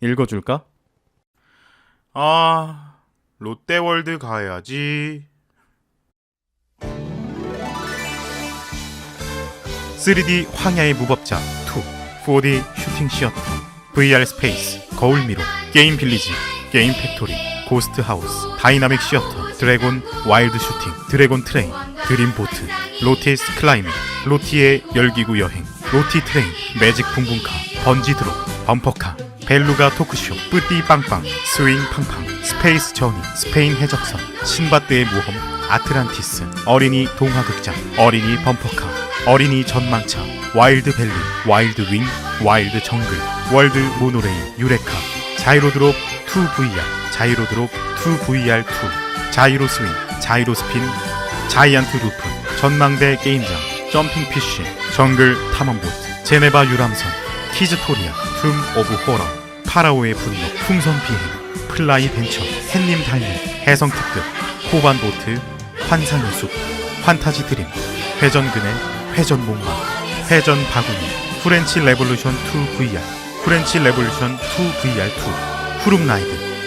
읽어줄까? 아, 롯데월드 가야지. 3D 황야의 무법자 2, 4D 슈팅 시어터, VR 스페이스, 거울 미로, 게임 빌리지, 게임 팩토리, 고스트 하우스, 다이나믹 시어터, 드래곤 와일드 슈팅, 드래곤 트레인, 드림 보트, 로티스 클라이밍, 로티의 열기구 여행, 로티 트레인, 매직 붕붕카, 번지 드롭, 범퍼카, 벨루가 토크쇼, 뿌띠 빵빵, 스윙 팡팡, 스페이스 저니, 스페인 해적선, 신바트의 모험, 아틀란티스, 어린이 동화극장, 어린이 범퍼카, 어린이 전망차, 와일드 밸리, 와일드 윙, 와일드 정글, 월드 모노레일, 유레카, 자이로드롭 2VR, 자이로드롭 2VR2, 자이로 스윙, 자이로 스핀, 자이언트 루프, 전망대 게임장, 점핑 피쉬, 정글 탐험보트, 제네바 유람선, 키즈토리아, 툼 오브 호러, 파라오의 분노, 풍선 비행, 플라이 벤처, 햇님 달림, 해성 특급, 호반 보트, 환상의 숲, 환타지 드림, 회전 그네, 회전 목마, 회전 바구니, 프렌치 레볼루션 2 VR, 프렌치 레볼루션 2 VR2, 푸름 라이드,